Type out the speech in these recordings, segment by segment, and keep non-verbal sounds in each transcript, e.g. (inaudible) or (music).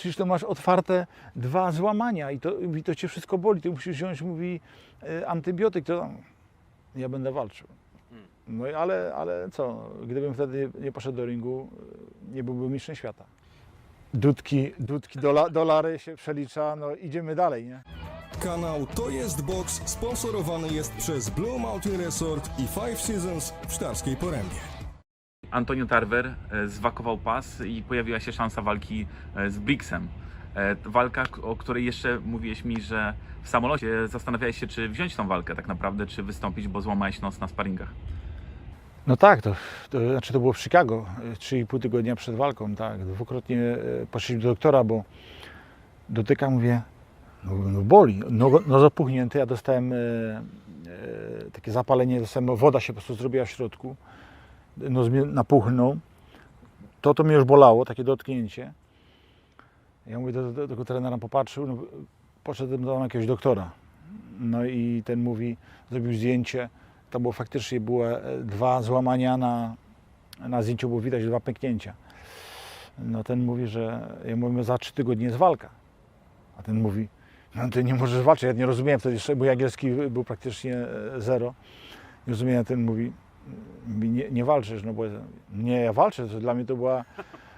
walczysz, to masz otwarte dwa złamania i to, i to cię wszystko boli. Ty musisz wziąć, mówi, e, antybiotyk, to ja będę walczył. No i ale, ale co, gdybym wtedy nie poszedł do ringu, e, nie byłbym mistrzem świata. Dudki, dudki dola, dolary się przelicza, no idziemy dalej, nie? Kanał To Jest Box sponsorowany jest przez Blue Mountain Resort i Five Seasons w Sztarskiej Porębie. Antonio Tarver e, zwakował pas i pojawiła się szansa walki e, z Brixem. E, Walka, o której jeszcze mówiłeś mi, że w samolocie zastanawiałeś się, czy wziąć tą walkę tak naprawdę, czy wystąpić, bo złamałeś nos na sparingach. No tak, to, to znaczy to było w Chicago, e, 3,5 tygodnia przed walką, tak. Dwukrotnie poszliśmy do doktora, bo dotyka, mówię, no, no boli, no, no zapuchnięty, ja dostałem e, e, takie zapalenie, dostałem, woda się po prostu zrobiła w środku, nos mnie napuchnął, to to mnie już bolało, takie dotknięcie. Ja mówię do, do, do tego trenera, popatrzył, no, poszedłem do jakiegoś doktora. No i ten mówi, zrobił zdjęcie, to było faktycznie było e, dwa złamania na, na zdjęciu było widać dwa pęknięcia. No ten mówi, że ja mówię, za trzy tygodnie jest walka. A ten mówi, no ty nie możesz walczyć. Ja nie rozumiałem wtedy bo angielski był praktycznie e, zero. Nie rozumiałem, ten mówi nie, nie walczysz, no bo nie, ja walczę. To dla mnie to była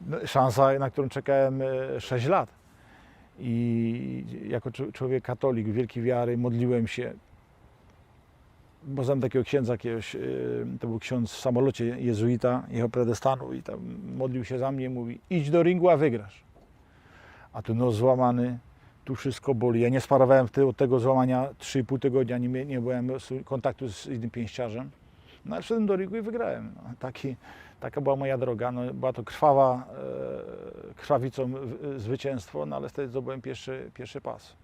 no, szansa, na którą czekałem e, 6 lat. I jako człowiek katolik, wielkiej wiary, modliłem się, bo znam takiego księdza jakiegoś, yy, to był ksiądz w samolocie, jezuita, jechał predestanu i tam modlił się za mnie, mówi idź do ringu, a wygrasz. A tu nos złamany, tu wszystko boli. Ja nie sparowałem od tego złamania 3,5 tygodnia, nie, nie byłem kontaktu z innym pięściarzem. No ale wszedłem do ringu i wygrałem. No, taki, taka była moja droga. No, była to krwawa, e, krwawicą w- zwycięstwo, no ale wtedy zdobyłem pierwszy, pierwszy pas.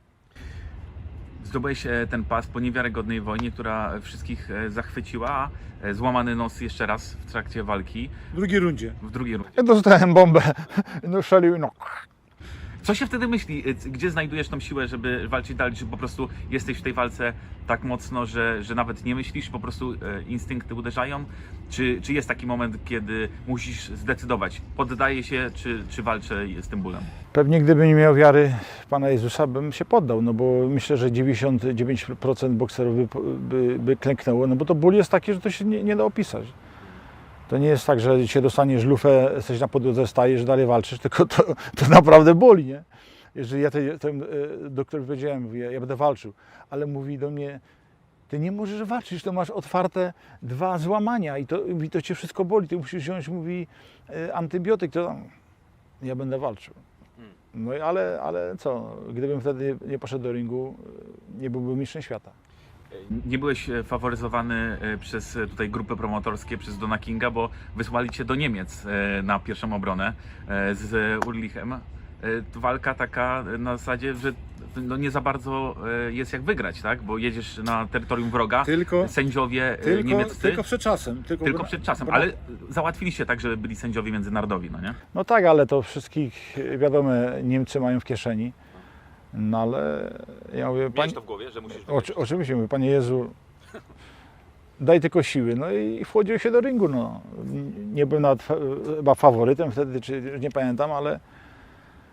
Zdobyłeś e, ten pas po niewiarygodnej wojnie, która wszystkich e, zachwyciła, e, złamany nos jeszcze raz w trakcie walki W drugiej rundzie. w drugiej rundzie. Ja dostałem bombę, no szalił, no Co się wtedy myśli? C- Gdzie znajdujesz tą siłę, żeby walczyć dalej? Czy po prostu jesteś w tej walce tak mocno, że, że nawet nie myślisz, po prostu e, instynkty uderzają? Czy, czy jest taki moment, kiedy musisz zdecydować, poddaję się, czy, czy walczę z tym bólem? Pewnie gdybym nie miał wiary Pana Jezusa, bym się poddał, no bo myślę, że 99% bokserów by, by, by klęknęło, no bo to ból jest taki, że to się nie, nie da opisać. To nie jest tak, że się dostaniesz lufę, jesteś na podłodze, stajesz, dalej walczysz, (laughs) tylko to, to naprawdę boli, nie? Jeżeli ja tej, temu e, doktorowi powiedziałem, mówię, ja będę walczył, ale mówi do mnie, ty nie możesz walczyć, to masz otwarte dwa złamania i to, i to cię wszystko boli, ty musisz wziąć, mówi, e, antybiotyk, to ja będę walczył. No i ale, ale co, gdybym wtedy nie poszedł do ringu, nie byłbym mistrzem świata. Nie byłeś e, faworyzowany e, przez e, tutaj grupy promotorskie, przez Dona Kinga, bo wysłali cię do Niemiec na pierwszą obronę z Urlichem. Walka taka na zasadzie, że no nie za bardzo jest jak wygrać, tak? Bo jedziesz na terytorium wroga, Tylko, sędziowie tylko, niemieccy, tylko przed czasem. Tylko, tylko przed czasem, ale załatwiliście tak, żeby byli sędziowie międzynarodowi, no nie? No tak, ale to wszystkich, wiadomo, Niemcy mają w kieszeni. No ale ja mówię, panie, w głowie, że musisz oczy, oczywiście mówię, Panie Jezu, daj tylko siły. No i wchodził się do ringu. No. Nie byłem nawet fa- chyba faworytem wtedy, czy nie pamiętam, ale,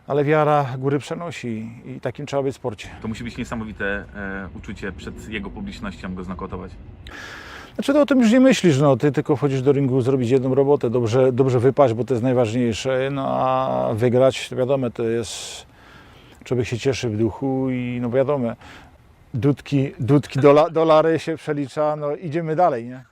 ale wiara góry przenosi i takim trzeba być w sporcie. To musi być niesamowite e, uczucie przed jego publicznością go znokautować. Znaczy to o tym już nie myślisz, no, ty tylko wchodzisz do ringu zrobić jedną robotę, dobrze, dobrze wypaść, bo to jest najważniejsze, no a wygrać, to wiadomo, to jest, człowiek się cieszy w duchu i no wiadomo, dudki, dudki dola, dolary się przelicza, no idziemy dalej, nie? E,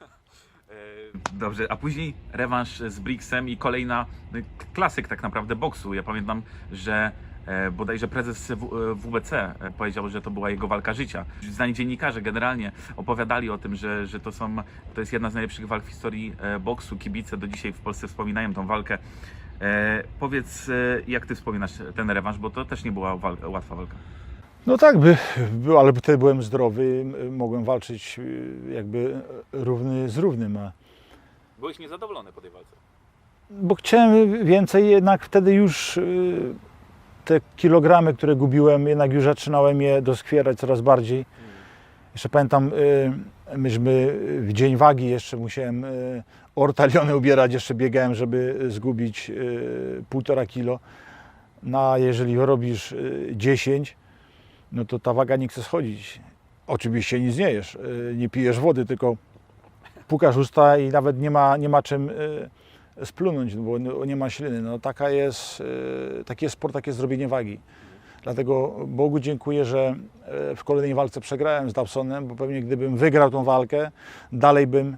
Dobrze, a później rewanż z Brixem i kolejna y, klasyk tak naprawdę boksu. Ja pamiętam, że e, bodajże prezes WBC e, powiedział, że to była jego walka życia. Znani dziennikarze generalnie opowiadali o tym, że, że to, są, to jest jedna z najlepszych walk w historii boksu. Kibice do dzisiaj w Polsce wspominają tą walkę. E, powiedz, e, jak ty wspominasz ten rewanż, bo to też nie była wal- łatwa walka. No tak, by, ale wtedy byłem zdrowy, mogłem walczyć y, jakby równy z równym, Byłeś niezadowolony po tej walce. bo chciałem więcej, jednak wtedy już y, te kilogramy, które gubiłem, jednak już zaczynałem je doskwierać coraz bardziej. Jeszcze pamiętam, y, myśmy w dzień wagi jeszcze musiałem y, ortaliony ubierać, jeszcze biegałem, żeby zgubić y, półtora kilo. No a jeżeli robisz y, 10, no to ta waga nie chce schodzić. Oczywiście nic nie jesz, nie pijesz wody, tylko pukasz usta i nawet nie ma, nie ma czym splunąć, bo nie ma śliny. No, taka jest, taki jest sport, takie jest zrobienie wagi. Dlatego Bogu dziękuję, że y, w kolejnej walce przegrałem z Dawsonem, bo pewnie gdybym wygrał tą walkę, dalej bym,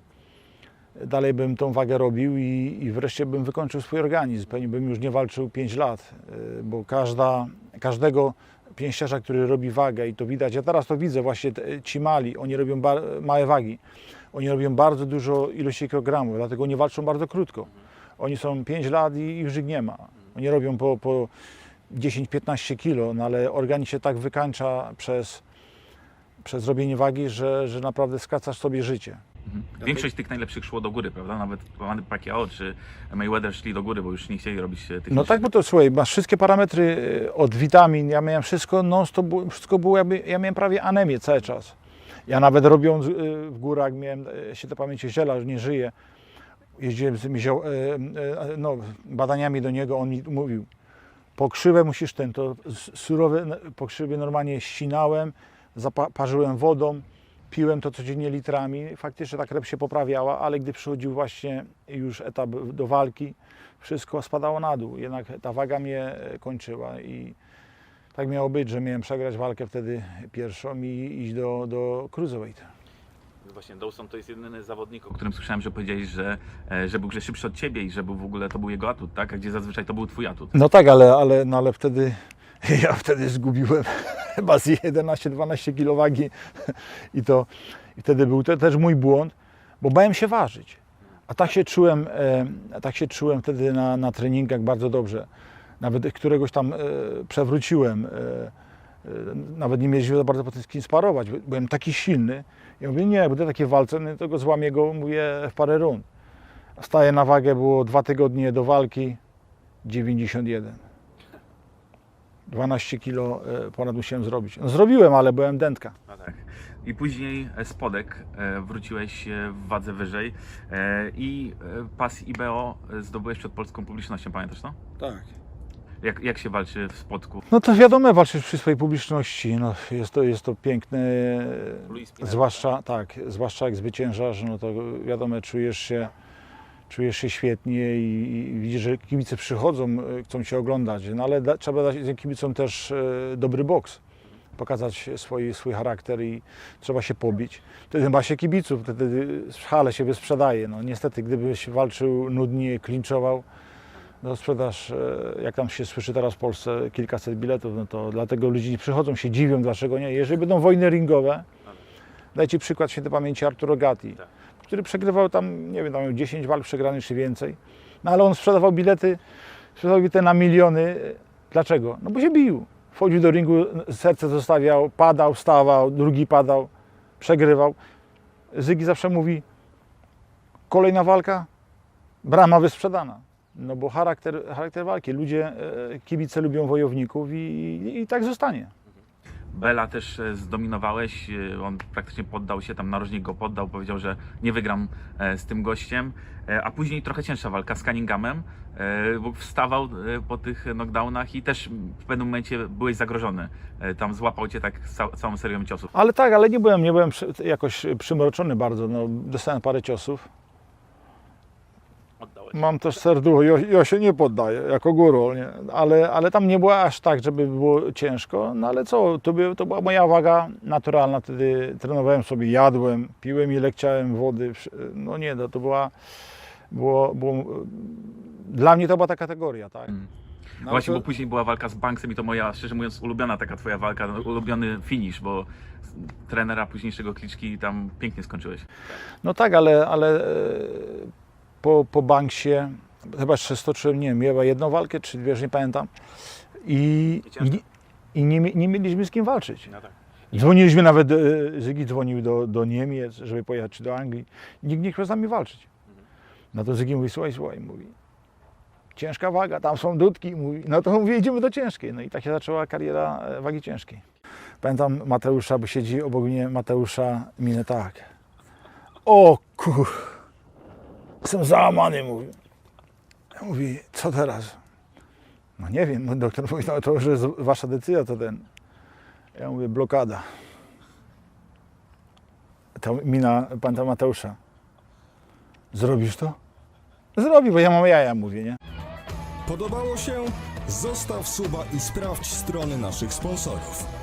dalej bym tą wagę robił i, i wreszcie bym wykończył swój organizm. Pewnie bym już nie walczył 5 lat, y, bo każda, każdego pięściarza, który robi wagę i to widać, ja teraz to widzę, właśnie ci mali, oni robią małe wagi, oni robią bardzo dużo ilości kilogramów, dlatego nie walczą bardzo krótko. Oni są 5 lat i już ich nie ma. Oni robią po, po 10-15 kilo, no ale organizm się tak wykańcza przez, przez robienie wagi, że, że naprawdę skracasz sobie życie. Mhm. Większość tych najlepszych szło do góry, prawda? Nawet Manny Pacquiao czy Mayweather szli do góry, bo już nie chcieli robić e, tych No tak, bo to słuchaj, masz wszystkie parametry y, od witamin, ja miałem wszystko, stop, było- wszystko było jakby, ja miałem prawie anemię cały czas. Ja nawet robiąc y, w górach, miałem y, święte pamięci ziela, że nie żyje. Jeździłem z tymi zioł, no, badaniami do niego, on mi mówił, pokrzywę musisz ten, to surowe pokrzywy normalnie ścinałem, zaparzyłem wodą, piłem to codziennie litrami, faktycznie ta krew się poprawiała, ale gdy przychodził właśnie już etap do walki, wszystko spadało na dół, jednak ta waga mnie e, kończyła i tak miało być, że miałem przegrać walkę wtedy pierwszą i iść do, do cruiserweight. Właśnie Dawson to jest jedyny zawodnik, o którym słyszałem, że powiedziałeś, że, e, że był grze szybszy od ciebie i że był w ogóle to był jego atut, tak? A gdzie zazwyczaj to był twój atut. No tak, ale, ale, no ale wtedy (laughs) ja wtedy zgubiłem (laughs) chyba z 11-12 kg wagi (laughs) i to i wtedy był to też mój błąd, bo bałem się ważyć. A tak się czułem, e, tak się czułem wtedy na, na treningach bardzo dobrze. Nawet któregoś tam e, przewróciłem. E, e, nawet nie mieliśmy za bardzo po tym z kim sparować. Byłem taki silny. Ja mówię, nie, będę takie walce, no to go złamię go, mówię, w parę rund. Staję na wagę, było dwa tygodnie do walki, 91. 12 kilo e, ponad musiałem zrobić. No, zrobiłem, ale byłem dętka. No tak. I później e, spodek, e, wróciłeś w wadze wyżej i pas IBO zdobyłeś przed polską publicznością, pamiętasz to? Tak. Jak, jak się walczy w spodku? No to wiadomo, walczysz przy swojej publiczności. No, jest, to, jest to piękne, Pineda. zwłaszcza, tak, zwłaszcza jak zwyciężasz, no to wiadomo, czujesz się, czujesz się świetnie i, i widzisz, że kibice przychodzą, e, chcą Cię oglądać. No ale da, trzeba dać kibicom też e, dobry boks. Pokazać swój, swój charakter i trzeba się pobić. Wtedy ma się kibiców, wtedy w hale się wysprzedaje. No niestety, gdybyś walczył nudnie, klinczował, no sprzedaż, e, jak tam się słyszy teraz w Polsce, kilkaset biletów, no to dlatego ludzie przychodzą, się dziwią, dlaczego nie. Jeżeli będą wojny ringowe, dajcie przykład świętej pamięci Arturo Gatti, Tak. który przegrywał tam, nie wiem, tam miał 10 walk przegranych czy więcej, no ale on sprzedawał bilety, sprzedawał bilety na miliony. Dlaczego? No bo się bił. Wchodził do ringu, serce zostawiał, padał, wstawał, drugi padał, przegrywał. Zygi zawsze mówi, kolejna walka, brama wysprzedana. No bo charakter, charakter walki. Ludzie, e, kibice lubią wojowników i, i tak zostanie. Bela też e, zdominowałeś, e, on praktycznie poddał się, tam narożnik go poddał, powiedział, że nie wygram z tym gościem, a później trochę cięższa walka z Cunninghamem, bo wstawał po tych knockdownach i też w pewnym momencie byłeś zagrożony. Tam złapał cię tak całą serią ciosów. Ale tak, ale nie byłem, nie byłem jakoś przymroczony bardzo. No, dostałem parę ciosów. Oddałeś. Mam też serducho, ja, ja się nie poddaję, jako górol, nie? Ale, ale tam nie było aż tak, żeby było ciężko. No ale co, to, by, to była moja waga naturalna. Wtedy trenowałem sobie, jadłem, piłem ile chciałem wody. No nie, no, to była, było, było, dla mnie to była ta kategoria, tak? Mm. No, Właśnie, to- bo później była walka z Banksem i to moja, szczerze mówiąc, ulubiona taka twoja walka, no, ulubiony finish, bo trenera późniejszego kliczki tam pięknie skończyłeś. No tak, ale, ale e, po, po Banksie chyba jeszcze stoczyłem, nie wiem, chyba jedną walkę, czy dwie, już nie pamiętam. I, I i, nie, nie mieliśmy z kim walczyć. No tak. Dzwoniliśmy nawet, e, Zygi dzwonił do, do Niemiec, żeby pojechać, czy do Anglii. Nikt nie chciał z nami walczyć. No to Zygi mówi, słuchaj, słuchaj, mówi, ciężka waga, tam są dudki, mówi, no to mówię, idziemy do ciężkiej. No i tak się zaczęła kariera e, wagi ciężkiej. Pamiętam Mateusza, bo siedzi obok mnie Mateusza, minę tak. O kur... Jestem załamany, mówi. Ja mówi, co teraz? No nie wiem, mój doktor mówi, no to już jest wasza decyzja, to ten. Ja mówię, blokada. To mina pana Mateusza. Zrobisz to? Zrobi, bo ja mam jaja, mówię, nie? Podobało się? Zostaw suba i sprawdź strony naszych sponsorów.